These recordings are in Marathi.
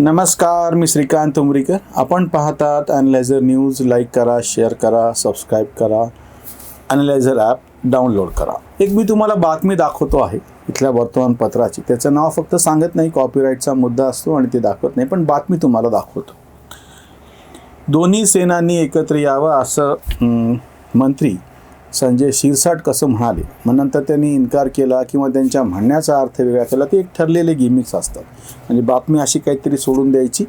नमस्कार मी श्रीकांत उमरीकर. आपण पाहतात ॲनलायझर न्यूज लाईक करा शेअर करा सबस्क्राईब करा. ॲनलायझर ॲप डाउनलोड करा. एक मी तुम्हाला बातमी दाखवतो आहे इथल्या वर्तमानपत्राची. त्याचं नाव फक्त सांगत नाही कॉपीराईटचा मुद्दा असतो आणि ते दाखवत नाही पण बातमी तुम्हाला दाखवतो. दोन्ही सेनांनी एकत्र यावं असं मंत्री संजय शिरसाट कसं म्हणाले? मग नंतर त्यांनी इन्कार केला किंवा त्यांच्या म्हणण्याचा अर्थ वेगळा केला. ते एक ठरलेले गिमिक्स असतात. म्हणजे बातमी अशी काहीतरी सोडून द्यायची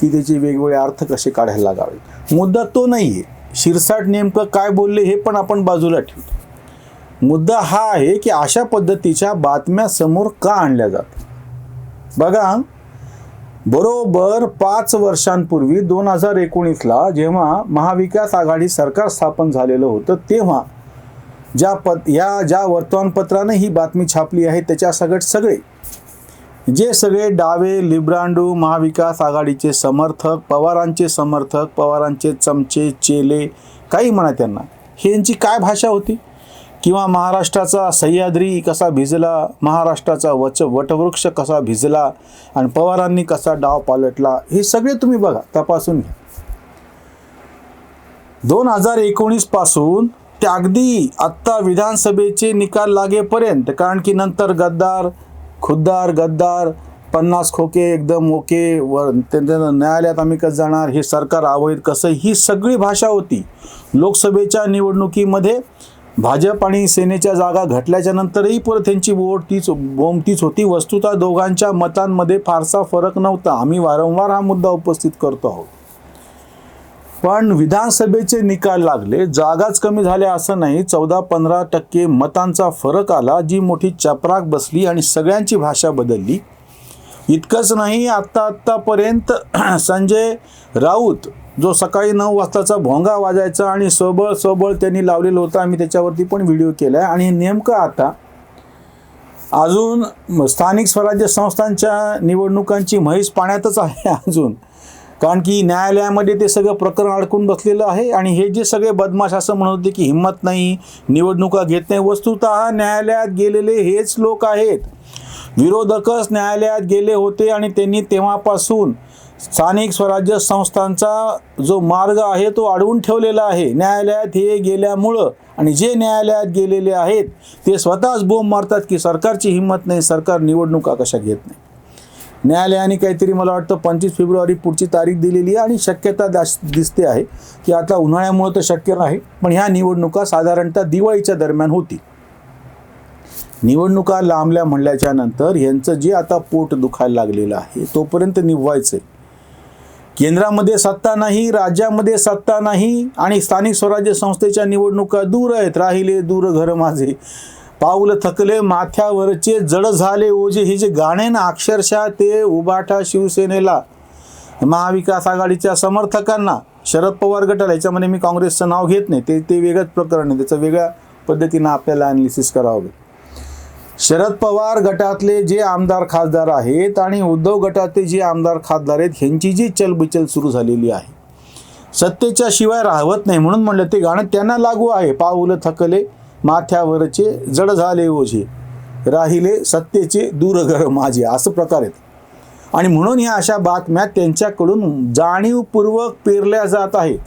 की त्याचे वेगवेगळे अर्थ कसे काढायला लागावे. मुद्दा तो नाही आहे शिरसाट नेमकं काय बोलले हे पण आपण बाजूला ठेवतो. मुद्दा हा आहे की अशा पद्धतीच्या बातम्या समोर का आणल्या जातात बघा बरोबर पाच वर्षांपूर्वी दोन हजार एकोणीसला जेव्हा महाविकास आघाडी सरकार स्थापन झालेलं होतं तेव्हा ज्या पत या ज्या वर्तमानपत्रानं ही बातमी छापली आहे त्याच्या सगट सगळे जे सगळे डावे लिब्रांडू महाविकास आघाडीचे समर्थक पवारांचे समर्थक पवारांचे चमचे चेले काही म्हणा त्यांना ही यांची काय भाषा होती? किंवा महाराष्ट्राचा सह्याद्री कसा भिजला महाराष्ट्राचा वच वटवृक्ष कसा भिजला आणि पवारांनी कसा डाव पालटला हे सगळे तुम्ही बघा तपासून घ्या. दोन हजार एकोणीसपासून ते अगदी आत्ता विधानसभेचे निकाल लागेपर्यंत कारण की नंतर गद्दार खुद्दार गद्दार पन्नास खोके एकदम ओके वर त्यांच्या न्यायालयात आम्ही कसं जाणार हे सरकार अवैध कसं ही सगळी भाषा होती. लोकसभेच्या निवडणुकीमध्ये भाजप आणि सेनेच्या जागा घटल्याच्या नंतरही परत त्यांची वोट तीच बोमतीच होती. वस्तुतः दोघांच्या मतांमध्ये फारसा फरक नव्हता. आम्ही वारंवार हा मुद्दा उपस्थित करतो आहोत. पण विधानसभेचे निकाल लागले. जागाच कमी झाल्या असं नाही. चौदा पंधरा टक्के मतांचा फरक आला. जी मोठी चपराक बसली आणि सगळ्यांची भाषा बदलली. इतकंच नाही आत्ता आत्तापर्यंत संजय राऊत जो सकाळी नऊ वाजताचा भोंगा वाजायचा आणि सबळ सबळ त्यांनी लावलेलं होतं. आम्ही त्याच्यावरती पण व्हिडिओ केला आहे आणि नेमकं आता अजून स्थानिक स्वराज्य संस्थांच्या निवडणुकांची म्हैस पाण्यातच आहे अजून. कारण की न्यायालयामध्ये ते सगळं प्रकरण अडकून बसलेलं आहे. आणि हे जे सगळे बदमाश असं म्हणत होते की हिंमत नाही निवडणुका घेत नाही वस्तुत न्यायालयात गेलेले हेच लोक आहेत. विरोधकच न्यायालयात गेले होते आणि त्यांनी तेव्हापासून स्थानिक स्वराज्य संस्थांचा जो मार्ग आहे तो अडवून ठेवलेला आहे. न्यायालयात हे गेल्यामुळं आणि जे न्यायालयात गेलेले आहेत ते स्वतःच बोंब मारतात की सरकारची हिंमत नाही सरकार निवडणुका कशा घेत नाही. न्यायालयाने काहीतरी मला वाटतं पंचवीस फेब्रुवारी पुढची तारीख दिलेली आहे आणि शक्यता दास दिसते आहे की आता उन्हाळ्यामुळं तर शक्य नाही पण ह्या निवडणुका साधारणतः दिवाळीच्या दरम्यान होती निवडणुका लांबल्या म्हणल्याच्या नंतर यांचं जे आता पोट दुखायला लागलेलं आहे तोपर्यंत निभवायचं आहे केंद्रामध्ये सत्ता नाही राज्यामध्ये सत्ता नाही आणि स्थानिक स्वराज्य संस्थेच्या निवडणुका दूर आहेत. राहिले दूर घर माझे. पाऊल थकले माथ्यावरचे जड झाले ओझे. हे जे गाणे ना अक्षरशः ते उबाठा शिवसेनेला. महाविकास आघाडीच्या समर्थकांना. शरद पवार गटाला याच्यामध्ये मी काँग्रेसचं नाव घेत नाही. ते ते वेगळंच प्रकरण आहे त्याचं वेगळ्या पद्धतीनं आपल्याला अनालिसिस करावं लागेल. शरद पवार गटातले जे आमदार खासदार आहेत आणि उद्धव गटातले जे आमदार खासदार आहेत ह्यांची जी चलबिचल सुरू झालेली आहे. सत्तेच्या शिवाय राहवत नाही म्हणून म्हणलं ते गाणं त्यांना लागू आहे. पाऊल थकले माथ्यावरचे जड झाले ओझे. राहिले सत्तेचे दूरघर माझे असं प्रकार आहेत. आणि म्हणून ह्या अशा बातम्या त्यांच्याकडून जाणीवपूर्वक पेरल्या जात आहेत.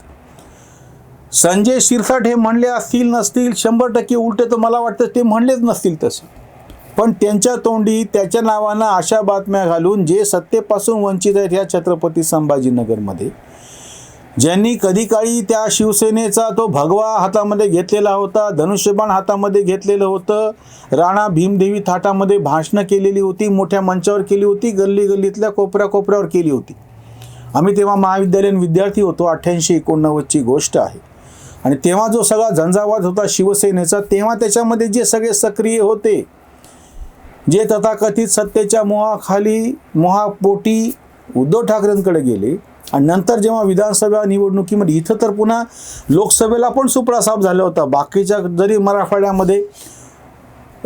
संजय शिरसाट हे म्हणले असतील नसतील शंभर टक्के उलटे तर मला वाटतं ते म्हणलेच नसतील तसं. पण त्यांच्या तोंडी त्याच्या नावानं अशा बातम्या घालून जे सत्तेपासून वंचित आहेत ह्या छत्रपती संभाजीनगरमध्ये. ज्यांनी कधी काळी त्या शिवसेनेचा तो भगवा हातामध्ये घेतलेला होता धनुष्यबाण हातामध्ये घेतलेलं होतं राणा भीमदेवी थाटामध्ये भाषणं केलेली होती मोठ्या मंचावर केली होती गल्ली गल्लीतल्या कोपऱ्या कोपऱ्यावर केली होती. आम्ही तेव्हा महाविद्यालयीन विद्यार्थी होतो अठ्ठ्याऐंशी एकोणनव्वदची गोष्ट आहे. आणि तेव्हा जो सगळा झंझावात होता शिवसेनेचा तेव्हा त्याच्यामध्ये जे सगळे सक्रिय होते जे तथाकथित सत्तेच्या मोहाखाली मोहापोटी उद्धव ठाकरेंकडे गेले आणि नंतर जेव्हा विधानसभा निवडणुकीमध्ये इथं तर पुन्हा लोकसभेला पण सुप्रासाप झाला होता. बाकीच्या जरी मराठवाड्यामध्ये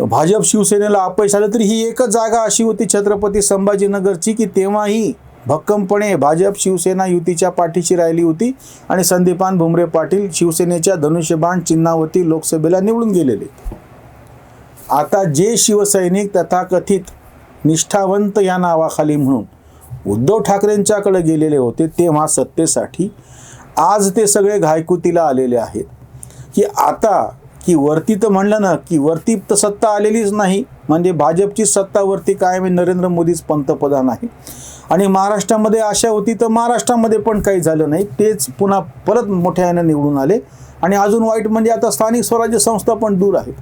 भाजप शिवसेनेला अपयश आलं तरी ही एकच जागा अशी होती छत्रपती संभाजीनगरची की तेव्हाही भक्कमपणे भाजप शिवसेना युतीच्या पाठीशी राहिली होती आणि संदीपान भुमरे पाटील शिवसेनेच्या धनुष्यबाण चिन्हावरती लोकसभेला निवडून गेलेले. आता जे शिवसैनिक तथाकथित निष्ठावंत या नावाखाली म्हणून उद्धव ठाकरेंच्याकडे गेलेले होते तेव्हा सत्तेसाठी आज ते सगळे घायकुतीला आलेले आहेत. की आता की वरती तर म्हणलं ना की वरती तर सत्ता आलेलीच नाही. म्हणजे भाजपची सत्ता वरती कायम आहे, नरेंद्र मोदीच पंतप्रधान आहे. आणि महाराष्ट्रामध्ये आशा होती तर महाराष्ट्रामध्ये पण काही झालं नाही. तेच पुन्हा परत मोठ्या यानं निवडून आले. आणि अजून वाईट म्हणजे आता स्थानिक स्वराज्य संस्था पण दूर आहेत.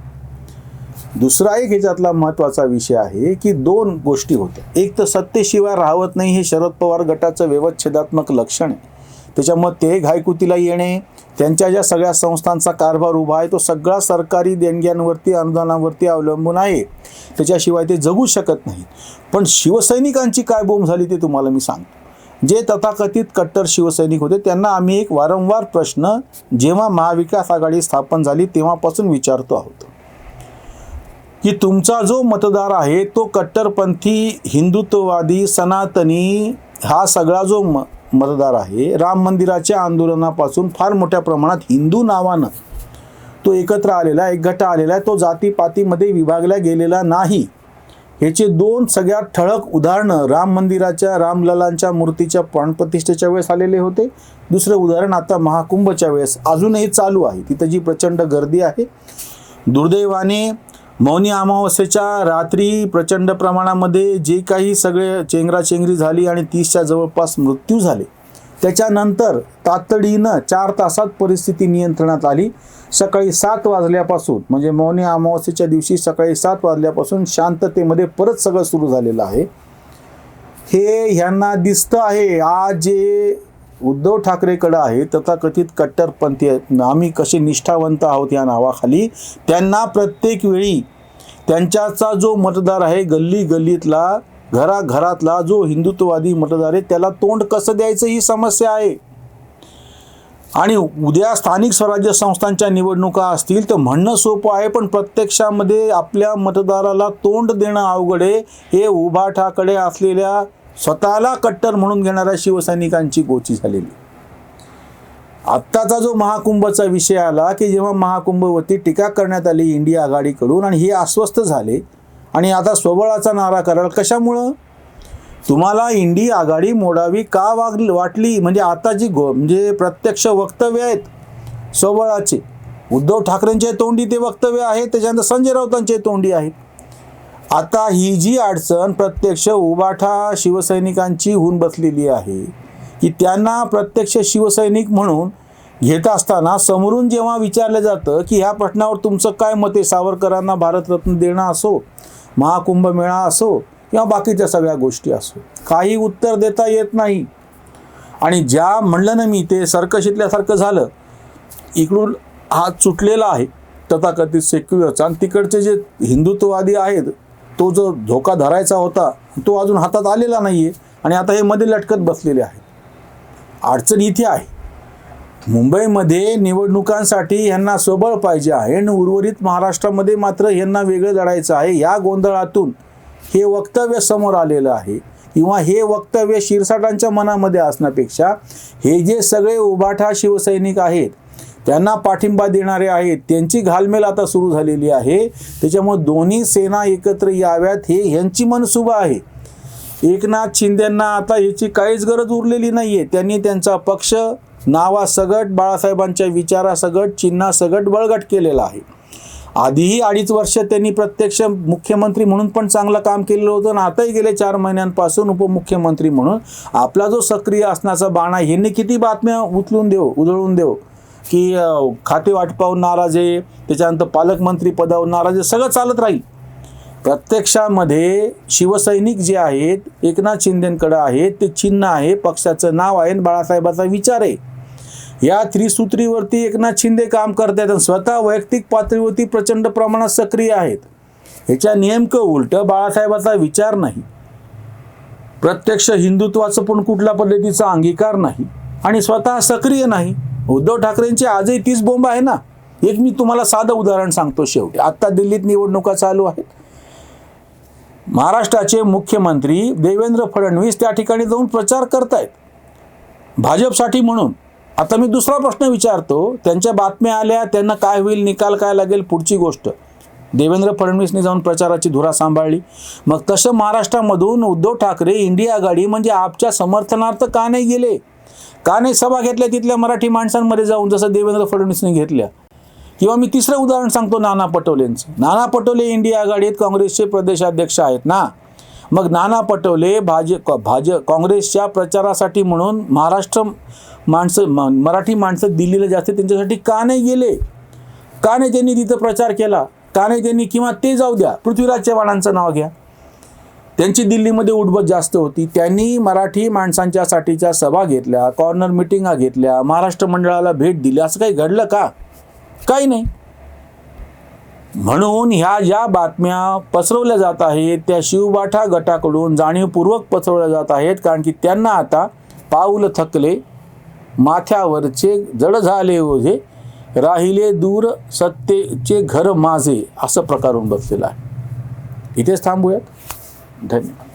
दुसरा एक ह्याच्यातला महत्त्वाचा विषय आहे की दोन गोष्टी होत्या. एक तर सत्तेशिवाय राहत नाही हे शरद पवार गटाचं व्यवच्छेदात्मक लक्षण आहे. त्याच्यामुळे ते घायकुतीला येणे त्यांच्या ज्या सगळ्या संस्थांचा कारभार उभा आहे तो सगळा सरकारी देणग्यांवरती अनुदानावरती अवलंबून आहे. त्याच्याशिवाय ते जगू शकत नाहीत. पण शिवसैनिकांची काय बोंब झाली ते तुम्हाला मी सांगतो. जे तथाकथित कट्टर शिवसैनिक होते त्यांना आम्ही एक वारंवार प्रश्न जेव्हा महाविकास आघाडी स्थापन झाली तेव्हापासून विचारतो आहोत. की तुमचा जो मतदार आहे तो कट्टरपंथी हिंदुत्ववादी सनातनी हा सगळा जो म मतदार आहे राम मंदिराच्या आंदोलनापासून फार मोठ्या प्रमाणात हिंदू नावानं तो एकत्र आलेला एक गट आलेला आहे तो जातीपातीमध्ये विभागला गेलेला नाही. ह्याचे दोन सगळ्यात ठळक उदाहरणं राम मंदिराच्या रामललांच्या मूर्तीच्या प्राणप्रतिष्ठेच्या वेळेस आलेले होते. दुसरं उदाहरण आता महाकुंभच्या वेळेस अजूनही चालू आहे. तिथं जी प्रचंड गर्दी आहे दुर्दैवाने मौनी अमावस्येच्या रात्री प्रचंड प्रमाणामध्ये जे काही सगळे चेंगराचेंगरी झाली आणि तीसच्या जवळपास मृत्यू झाले त्याच्यानंतर तातडीनं चार तासात परिस्थिती नियंत्रणात आली. सकाळी सात वाजल्यापासून म्हणजे मौनी अमावस्येच्या दिवशी सकाळी सात वाजल्यापासून शांततेमध्ये परत सगळं सुरू झालेलं आहे. हे ह्यांना दिसतं आहे आज जे उद्धव ठाकरेकडं आहे तथाकथित कट्टरपंथी आहेत. आम्ही कसे निष्ठावंत आहोत या नावाखाली त्यांना प्रत्येक वेळी त्यांच्याचा जो मतदार आहे गल्ली गल्लीतला घराघरातला जो हिंदुत्ववादी मतदार आहे त्याला तोंड कसं द्यायचं ही समस्या आहे. आणि उद्या स्थानिक स्वराज्य संस्थांच्या निवडणुका असतील तर म्हणणं सोपं आहे पण प्रत्यक्षामध्ये आपल्या मतदाराला तोंड देणं अवघड आहे. हे उभाठाकडे असलेल्या स्वतःला कट्टर म्हणून घेणाऱ्या शिवसैनिकांची गोची झालेली. आत्ताचा जो महाकुंभचा विषय आला की जेव्हा महाकुंभवरती टीका करण्यात आली इंडिया आघाडीकडून आणि हे अस्वस्थ झाले आणि आता स्वबळाचा नारा कराल कशामुळं? तुम्हाला इंडी आघाडी मोडावी का वाग वाटली? म्हणजे आता जी गो म्हणजे प्रत्यक्ष वक्तव्य आहेत स्वबळाचे. उद्धव ठाकरेंचे तोंडी ते वक्तव्य आहे त्याच्यानंतर संजय राऊतांचे तोंडी आहेत आता ही जी अडचण प्रत्यक्ष उबाठा शिवसैनिकांची होऊन बसलेली आहे की त्यांना प्रत्यक्ष शिवसैनिक म्हणून घेत असताना समोरून जेव्हा विचारलं जातं की ह्या प्रश्नावर तुमचं काय मत आहे सावरकरांना भारतरत्न देणं असो महाकुंभ मेळा असो किंवा बाकीच्या सगळ्या गोष्टी असो काही उत्तर देता येत नाही. आणि ज्या म्हणलं ना मी ते सर्कशितल्यासारखं झालं. इकडून हात सुटलेला आहे तथाकथित सेक्युलरचा. आणि तिकडचे जे हिंदुत्ववादी आहेत तो जो धोका धरायचा होता तो अजून हातात आलेला नाही आहे आणि आता हे मध्ये लटकत बसलेले आहेत. अडचण इथे आहे. मुंबईमध्ये निवडणुकांसाठी यांना सबळ पाहिजे आहे आणि उर्वरित महाराष्ट्रामध्ये मात्र यांना वेगळं लढायचं आहे. या गोंधळातून हे वक्तव्य समोर आलेलं आहे. किंवा हे वक्तव्य शिरसाटांच्या मनामध्ये असण्यापेक्षा हे जे सगळे उभाठा शिवसैनिक आहेत त्यांना पाठिंबा देणारे आहेत. त्यांची घालमेल आता सुरू झालेली आहे. त्याच्यामुळे दोन्ही सेना एकत्र याव्यात हे ह्यांची मनसुबा आहे. एकनाथ शिंदेंना आता ह्याची काहीच गरज उरलेली नाही आहे त्यांनी त्यांचा पक्ष नावासगट बाळासाहेबांच्या विचारासगट चिन्हासगट बळगट केलेला आहे. आधीही अडीच वर्ष त्यांनी प्रत्यक्ष मुख्यमंत्री म्हणून पण चांगलं काम केलेलं होतं आणि आताही गेले चार महिन्यांपासून उपमुख्यमंत्री म्हणून आपला जो सक्रिय असण्याचा बाणा ह्यांनी किती बातम्या उचलून देऊ उधळून देऊ? की खाते वाटपावर नाराज आहे त्याच्यानंतर पालकमंत्री पदावर नाराज आहे सगळं चालत राहील. प्रत्यक्षामध्ये शिवसैनिक जे आहेत एकनाथ शिंदेकडे आहेत ते चिन्ह आहे पक्षाचं नाव आहे आणि बाळासाहेबाचा विचार आहे. या त्रिसूत्रीवरती एकनाथ शिंदे काम करतात आणि स्वतः वैयक्तिक पातळीवरती प्रचंड प्रमाणात सक्रिय आहेत. ह्याच्या नेमकं उलटं बाळासाहेबाचा विचार नाही. प्रत्यक्ष हिंदुत्वाचं पण कुठल्या पद्धतीचा अंगीकार नाही. आणि स्वतः सक्रिय नाही. उद्धव ठाकरेंची आजही तीच बोंब आहे ना? एक मी तुम्हाला साधं उदाहरण सांगतो शेवटी. आत्ता दिल्लीत निवडणुका चालू आहेत. महाराष्ट्राचे मुख्यमंत्री देवेंद्र फडणवीस त्या ठिकाणी जाऊन प्रचार करतायत. भाजपसाठी म्हणून. आता मी दुसरा प्रश्न विचारतो. त्यांच्या बातम्या आल्या त्यांना काय होईल निकाल काय लागेल पुढची गोष्ट. देवेंद्र फडणवीसने जाऊन प्रचाराची धुरा सांभाळली. मग तसं महाराष्ट्रामधून उद्धव ठाकरे इंडिया आघाडी म्हणजे आपच्या समर्थनार्थ का नाही गेले? का नाही सभा घेतल्या तिथल्या मराठी माणसांमध्ये जाऊन जसं देवेंद्र फडणवीसने घेतल्या? किंवा मी तिसरं उदाहरण सांगतो नाना पटोलेंचं. नाना पटोले इंडिया आघाडीत काँग्रेसचे प्रदेशाध्यक्ष आहेत ना? मग नाना पटोले भाज भाज काँग्रेसच्या प्रचारासाठी म्हणून महाराष्ट्र माणसं म- मराठी माणसं दिल्लीला जास्त त्यांच्यासाठी का नाही गेले? का नाही त्यांनी तिथं प्रचार केला? का नाही त्यांनी किंवा ते जाऊ द्या पृथ्वीराज चव्हाणांचं नाव घ्या. त्यांची दिल्लीमध्ये उठबत जास्त होती. त्यांनी मराठी माणसांच्यासाठीच्या सभा घेतल्या कॉर्नर मिटिंगा घेतल्या महाराष्ट्र मंडळाला भेट दिली. असं काही घडलं का? काही नाही. म्हणून ह्या ज्या बातम्या पसरवल्या जात आहेत त्या शिवबाठा गटाकडून जाणीवपूर्वक पसरवल्या जात आहेत कारण की त्यांना आता पाऊल थकले माथ्यावरचे जड झाले ओझे राहिले दूर सत्तेचे घर माझे असं प्रकारून बसलेलं आहे. इथेच थांबूयात. धन्यवाद